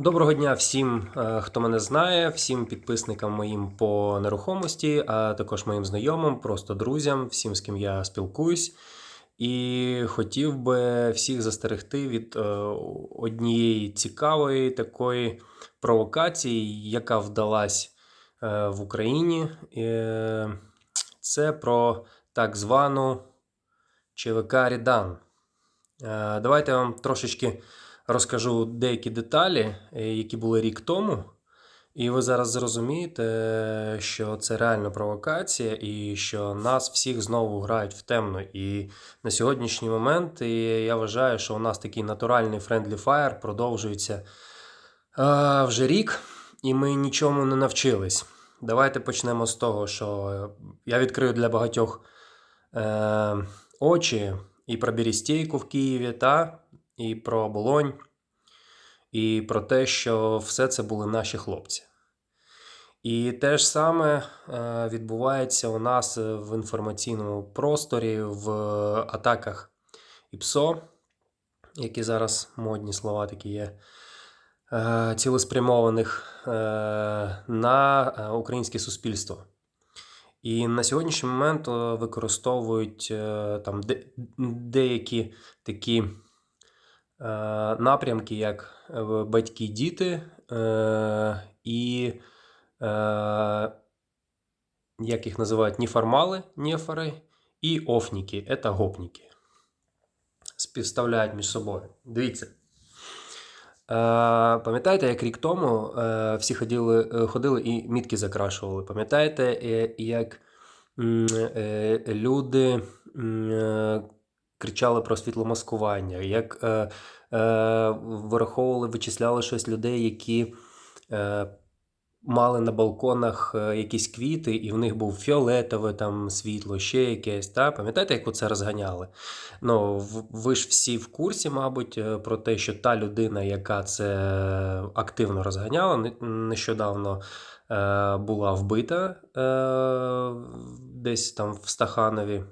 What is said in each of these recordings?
Доброго дня всім, е, хто мене знає, всім підписникам моїм по нерухомості, а також моїм знайомим, просто друзям, всім, з ким я спілкуюсь. І хотів би всіх застерегти від е, однієї цікавої такої провокації, яка вдалась е, в Україні. Це про так звану ЧВК Рідан. Давайте я вам трошечки розкажу деякі деталі, е, які були рік тому. І ви зараз зрозумієте, що це реально провокація, і що нас всіх знову грають в темно. І на сьогоднішній момент я вважаю, що у нас такий натуральний friendly fire продовжується е, вже рік, і ми нічому не навчились. Давайте почнемо з того, що я відкрию для багатьох е, очі і про Берестейку в Києві, та, і про Оболонь, і про те, що все це були наші хлопці. І те ж саме е, відбувається у нас е, в інформаційному просторі, в атаках ІПСО, які зараз модні слова такі є, е, цілеспрямованих е, на е, українське суспільство. І на сьогоднішній момент е, використовують е, там деякі такі е, напрямки, як е, батьки, діти е, і е, як їх називають неформали, нефори, і офніки, це гопніки. Співставляють між собою. Дивіться. Е, Пам'ятаєте, як рік тому е, всі ходили, е, ходили і мітки закрашували? Пам'ятаєте, е, як е, люди е, кричали про світломаскування, як е, е, вираховували, вичисляли щось людей, які е, мали на балконах е, якісь квіти, і в них був фіолетове там світло, ще якесь. Та? Пам'ятаєте, як це розганяли? Ну, ви ж всі в курсі, мабуть, е, про те, що та людина, яка це активно розганяла, нещодавно е, була вбита десь там в Стаханові.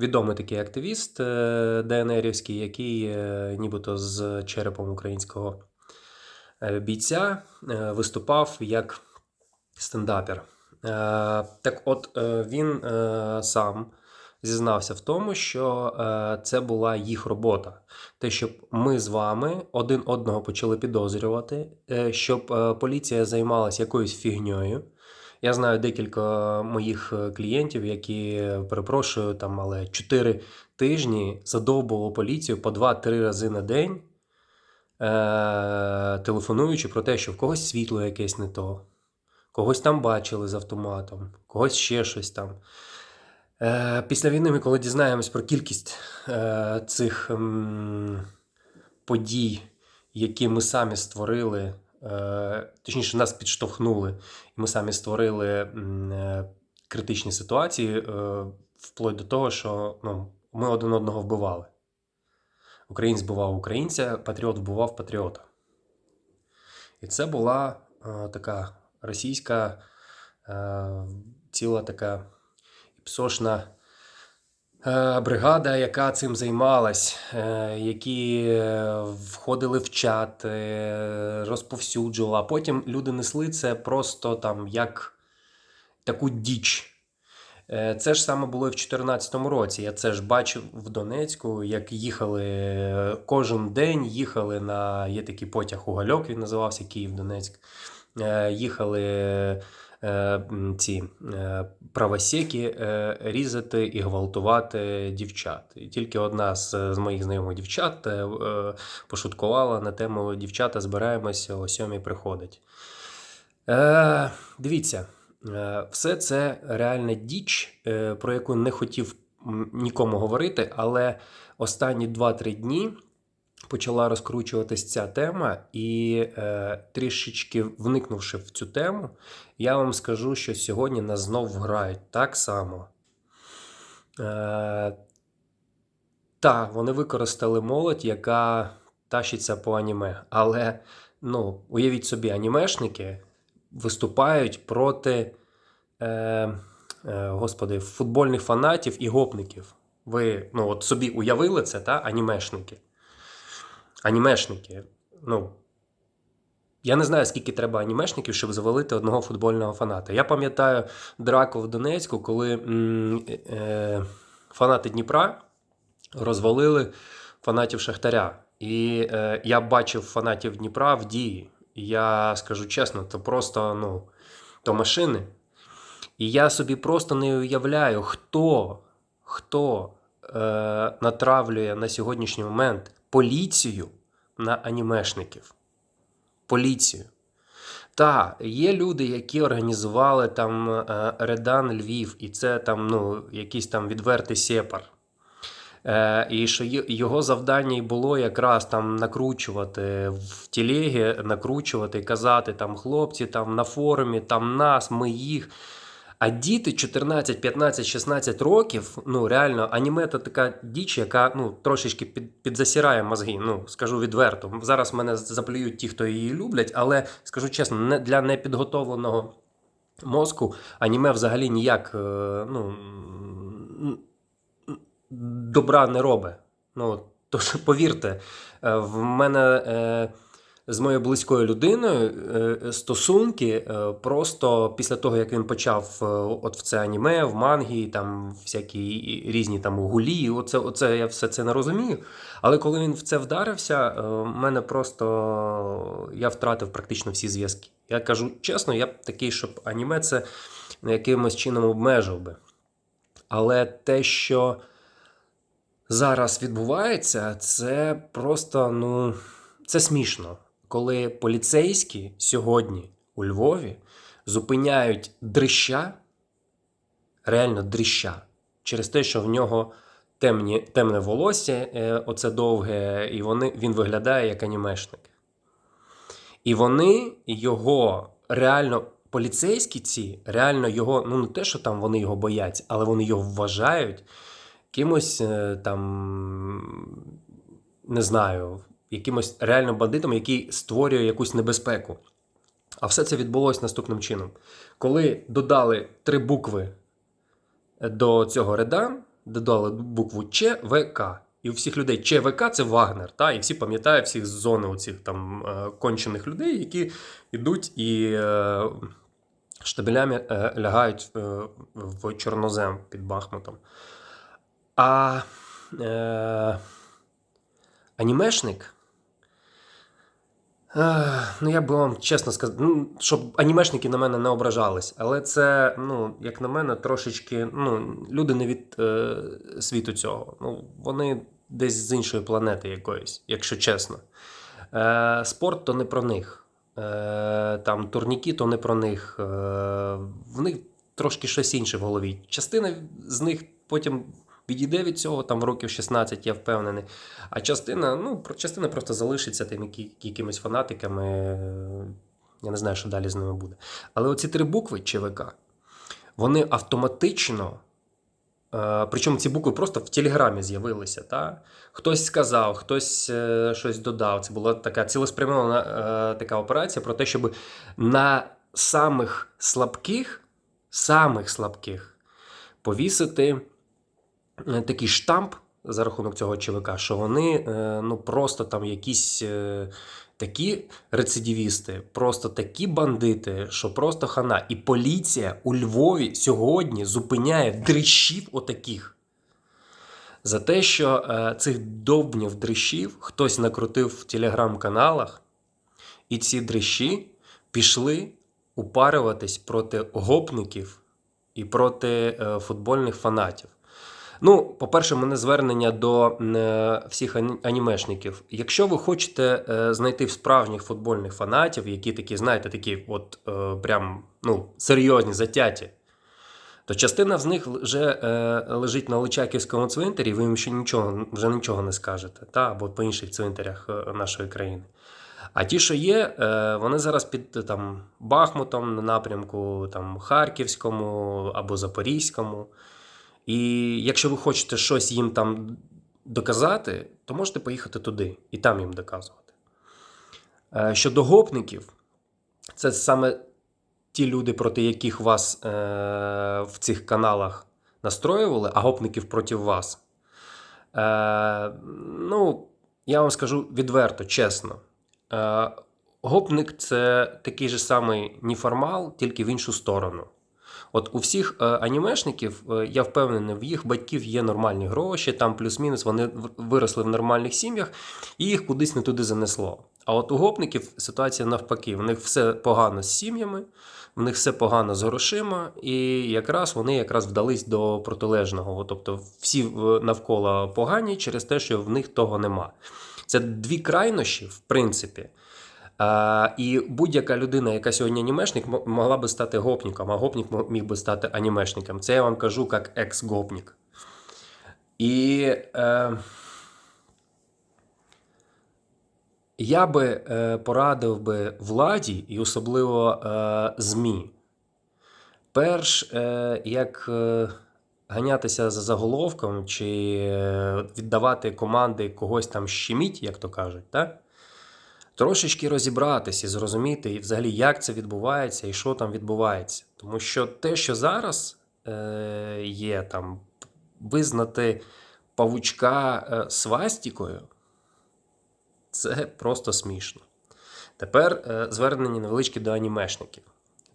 Відомий такий активіст е, ДНРівський, який е, нібито з черепом українського е, бійця виступав як стендапер. Так от він сам зізнався в тому, що це була їх робота. Те, щоб ми з вами один одного почали підозрювати, щоб поліція займалася якоюсь фігньою. Я знаю декілька моїх е, клієнтів, які перепрошую там, але 4 тижні задовбували поліцію по 2-3 рази на день, е, телефонуючи про те, що в когось світло якесь не то, когось там бачили з автоматом, когось ще щось там. Е, Після війни ми, коли дізнаємось про кількість е, цих м, подій, які ми самі створили, точніше, нас підштовхнули, і ми самі створили е, критичні ситуації, е, вплоть до того, що ну, ми один одного вбивали. Українець вбивав українця, патріот вбивав патріота. І це була е, така російська е, ціла така псошна е, бригада, яка цим займалась, е, які е, входили в чат, е, розповсюджувала. А потім люди несли це просто там як таку діч. Е, Це ж саме було і в 2014 році. Я це ж бачив в Донецьку, як їхали е, кожен день їхали на є такий потяг Угольок, він називався Київ-Донецьк. Е, Їхали е, ці е, правосеки е, різати і гвалтувати дівчат. І тільки одна з, з моїх знайомих дівчат е, е, пошуткувала на тему дівчата збираємося, о сьомій приходить. Е, дивіться, е, все це реальна діч, е, про яку не хотів нікому говорити, але останні 2-3 дні почала розкручуватись ця тема, і е, трішечки вникнувши в цю тему, я вам скажу, що сьогодні нас знов грають так само. Е, та, вони використали молодь, яка тащиться по аніме. Але ну, уявіть собі, анімешники виступають проти е, е, господи, футбольних фанатів і гопників. Ви ну, от собі уявили це, та? анімешники. Анімешники. Ну, Я не знаю, скільки треба анімешників, щоб завалити одного футбольного фаната. Я пам'ятаю драку в Донецьку, коли м, е, е, фанати Дніпра розвалили фанатів Шахтаря. І е, я бачив фанатів Дніпра в дії. І я скажу чесно, то просто ну, то машини. І я собі просто не уявляю, хто, хто е, натравлює на сьогоднішній момент поліцію на анімешників. Поліцію. Та, є люди, які організували там е, Редан Львів, і це там ну, якийсь там відвертий сепар. Е, і що його завдання і було якраз там накручувати в тілегі, накручувати, казати там хлопці там на форумі, там нас, ми їх. А діти 14, 15, 16 років, ну реально, аніме це така діч, яка ну трошечки під, підзасірає мозги. Ну скажу відверто. Зараз мене заплюють ті, хто її люблять, але скажу чесно, не для непідготовленого мозку аніме взагалі ніяк е, ну, добра не робить. Ну, тож повірте, е, в мене е, з моєю близькою людиною е, стосунки е, просто після того, як він почав е, от в це аніме, в мангі, там всякі різні там гулі, оце, оце я все це не розумію. Але коли він в це вдарився, в мене просто я втратив практично всі зв'язки. Я кажу чесно, я б такий, щоб аніме це якимось чином обмежив би. Але те, що зараз відбувається, це просто ну, це смішно. Коли поліцейські сьогодні у Львові зупиняють дрища, реально дрища, через те, що в нього темні, темне волосся, е, оце довге, і вони, він виглядає як анімешник. І вони його реально, поліцейські ці, реально його, ну не те, що там вони його бояться, але вони його вважають кимось е, там, не знаю, якимось реально бандитом, який створює якусь небезпеку. А все це відбулося наступним чином. Коли додали три букви до цього реда, додали букву ЧВК. І у всіх людей ЧВК це Вагнер, та? і всі пам'ятають всіх з зони оцих там е, кончених людей, які йдуть і е, штабелями е, лягають е, в чорнозем під Бахмутом. А е, анімешник. Е, ну, я би вам чесно сказав, ну, щоб анімешники на мене не ображались, але це, ну, як на мене, трошечки. Ну, люди не від е, світу цього. Ну, вони десь з іншої планети якоїсь, якщо чесно. Е, спорт то не про них. Е, там турніки то не про них. Е, в них трошки щось інше в голові. Частина з них потім відійде від цього, там років 16, я впевнений. А частина, ну, частина просто залишиться тим які- якимись фанатиками. е, Я не знаю, що далі з ними буде. Але оці три букви ЧВК, вони автоматично. Е, причому ці букви просто в Телеграмі з'явилися. Та? Хтось сказав, хтось е, щось додав. Це була така цілеспрямована така операція про те, щоб на самих слабких, самих слабких повісити такий штамп за рахунок цього ЧВК, що вони е, ну, просто там якісь е, такі рецидивісти, просто такі бандити, що просто хана. І поліція у Львові сьогодні зупиняє дрищів отаких. За те, що е, цих довбнів дрищів хтось накрутив в телеграм-каналах, і ці дрищі пішли упарюватись проти гопників і проти е, футбольних фанатів. Ну, по-перше, мене звернення до е, всіх анімешників. Якщо ви хочете е, знайти справжніх футбольних фанатів, які такі, знаєте, такі от е, прям ну, серйозні, затяті, то частина з них вже лежить на Личаківському цвинтарі, ви їм ще нічого, вже нічого не скажете, та? або по інших цвинтарях нашої країни. А ті, що є, вони зараз під там, Бахмутом на напрямку там, Харківському або Запорізькому. І якщо ви хочете щось їм там доказати, то можете поїхати туди і там їм доказувати. Е, Щодо гопників, це саме ті люди, проти яких вас е, в цих каналах настроювали, а гопників проти вас. Е, ну, я вам скажу відверто, чесно. Гопник це такий же самий неформал, тільки в іншу сторону. От у всіх е, анімешників, е, я впевнений, в їх батьків є нормальні гроші, там плюс-мінус вони виросли в нормальних сім'ях і їх кудись не туди занесло. А от у гопників ситуація навпаки, в них все погано з сім'ями, в них все погано з грошима, і якраз вони якраз вдались до протилежного. Тобто всі навколо погані через те, що в них того нема. Це дві крайнощі, в принципі. А, і будь-яка людина, яка сьогодні анімешник, могла би стати гопником, а гопник міг би стати анімешником. Це я вам кажу як екс-гопник. І е, я би е, порадив би владі і особливо е, ЗМІ. Перш е, як е, ганятися за заголовком чи е, віддавати команди когось там щеміть, як то кажуть, так? Трошечки розібратися і зрозуміти, взагалі, як це відбувається і що там відбувається. Тому що те, що зараз е, є там, визнати павучка е, свастікою, це просто смішно. Тепер е, звернення невеличкі до анімешників.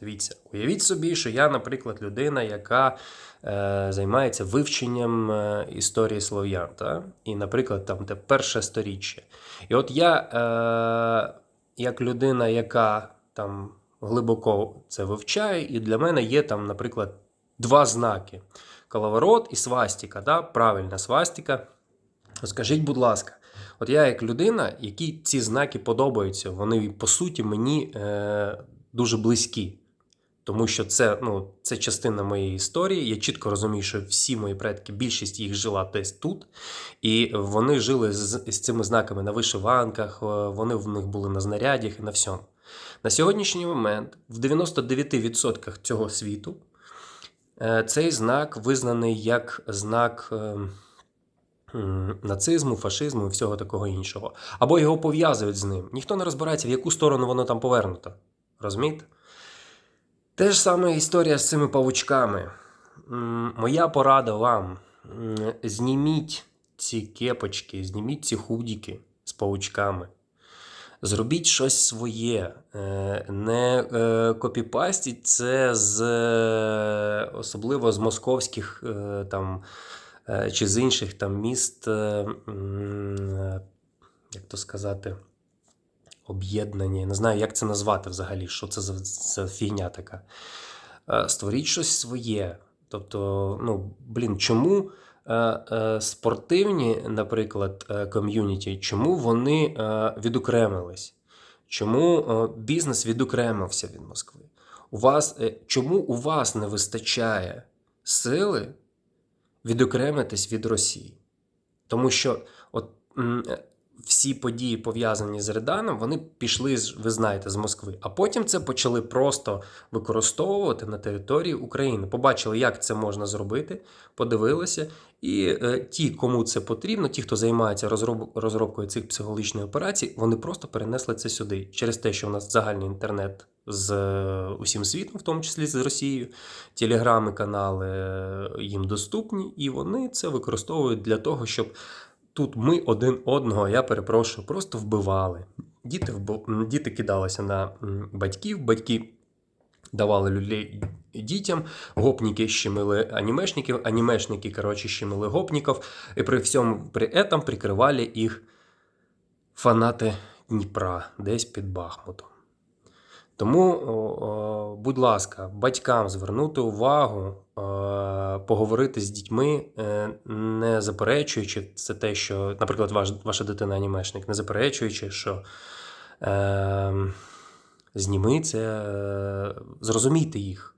Дивіться, уявіть собі, що я, наприклад, людина, яка е, займається вивченням е, історії слов'ян. Та? І, наприклад, там те перше сторіччя. І от я, е, як людина, яка там глибоко це вивчає, і для мене є там, наприклад, два знаки: коловорот і свастіка. Да? Правильна свастіка. Скажіть, будь ласка, от я як людина, якій ці знаки подобаються, вони по суті мені е, дуже близькі. Тому що це, ну, це частина моєї історії. Я чітко розумію, що всі мої предки, більшість їх жила десь тут, і вони жили з, з цими знаками на вишиванках, е, вони в них були на знарядях і на всьому. На сьогоднішній момент в 99% цього світу е, цей знак визнаний як знак. е, Нацизму, фашизму і всього такого іншого. Або його пов'язують з ним. Ніхто не розбирається, в яку сторону воно там повернуто. Розумієте? Те ж саме історія з цими павучками. Моя порада вам: зніміть ці кепочки, зніміть ці худіки з павучками. Зробіть щось своє. Е, Не е, копіпастіть це з е, особливо з московських там, чи з інших там міст, як то сказати, об'єднання. Я Не знаю, як це назвати взагалі, що це за, за фігня така. Е, Створіть щось своє. Тобто, ну, блін, чому е, е, спортивні, наприклад, ком'юніті, чому вони відокремились? Чому бізнес відокремився від Москви? У вас, чому у вас не вистачає сили відокремитись від Росії? Тому що от, всі події, пов'язані з Реданом, вони пішли, ви знаєте, з Москви. А потім це почали просто використовувати на території України. Побачили, як це можна зробити, подивилися. І е, ті, кому це потрібно, ті, хто займається розроб, розробкою цих психологічних операцій, вони просто перенесли це сюди через те, що в нас загальний інтернет з е, усім світом, в тому числі з Росією, телеграми, канали е, їм доступні, і вони це використовують для того, щоб тут ми один одного, я перепрошую, просто вбивали. Діти, вб... діти кидалися на батьків, батьки давали людей дітям, гопніки щемили анімешників, анімешники, коротше, щемили гопніків, і при всьому при этом прикривали їх фанати Дніпра, десь під Бахмутом. Тому, будь ласка, батькам звернути увагу, е, поговорити з дітьми, е, не заперечуючи це те, що, наприклад, ваш, ваша дитина анімешник, не заперечуючи, що е, зніми це, е, зрозумійте їх.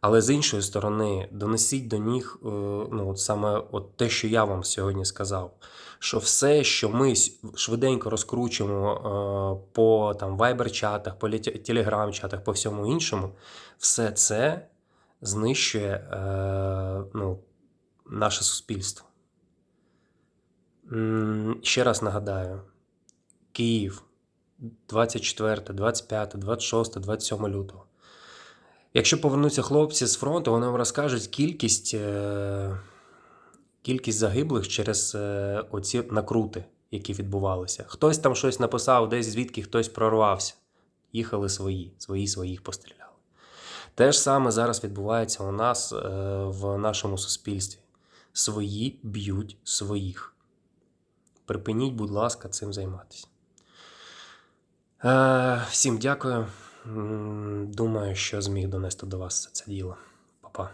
Але з іншої сторони, донесіть до них е, ну, от саме от те, що я вам сьогодні сказав. Що все, що ми швиденько розкручуємо е, по там вайбер-чатах, по телеграм-чатах, по всьому іншому, все це знищує е, ну, наше суспільство. Ще раз нагадаю: Київ 24, 25, 26, 27 лютого. Якщо повернуться хлопці з фронту, вони вам розкажуть кількість, е, кількість загиблих через е, оці накрути, які відбувалися. Хтось там щось написав, десь звідки хтось прорвався. Їхали свої, свої своїх постріляли. Те ж саме зараз відбувається у нас е, в нашому суспільстві. Свої б'ють своїх. Припиніть, будь ласка, цим займатися. Всім дякую. Думаю, що зміг донести до вас це діло. Па-па.